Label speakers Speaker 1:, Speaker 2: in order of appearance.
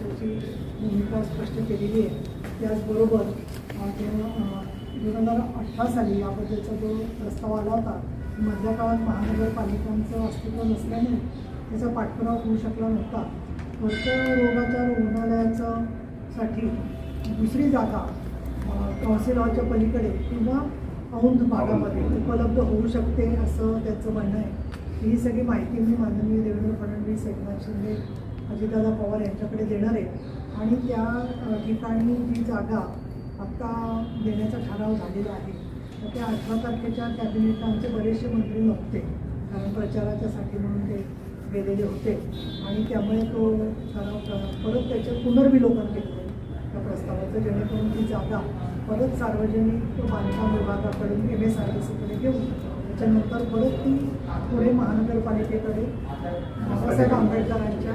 Speaker 1: त्याची भूमिका स्पष्ट केलेली आहे. त्याचबरोबर जेव्हा दोन हजार अठरा साली याबद्दलचा जो प्रस्ताव आला होता मधल्या काळात महानगरपालिकांचं अस्तित्व नसल्याने त्याचा पाठपुरावा होऊ शकला नव्हता. कर्करोगाच्या रुग्णालयाचं साठी दुसरी जागा कौन्सिल हॉलच्या पलीकडे किंवा औंध भागामध्ये उपलब्ध होऊ शकते असं त्याचं म्हणणं आहे. ही सगळी माहिती मी माननीय देवेंद्र फडणवीस एकनाथ शिंदे अजितदादा पवार यांच्याकडे देणार आहे आणि त्या ठिकाणी जी जागा आत्ता देण्याचा ठराव झालेला आहे तर त्या अठरा तारखेच्या कॅबिनेटला आमचे बरेचसे मंत्री नव्हते कारण प्रचाराच्यासाठी म्हणून ते गेलेले होते. आणि त्यामुळे तो ठराव परत त्याचे पुनर्विलोकन केलं त्या प्रस्तावाचं जेणेकरून ती जागा परत सार्वजनिक बांधकाम विभागाकडून एम एस आर टी सीकडे घेऊन त्याच्यानंतर परत ती पुढे महानगरपालिकेकडे बाबासाहेब आंबेडकरांच्या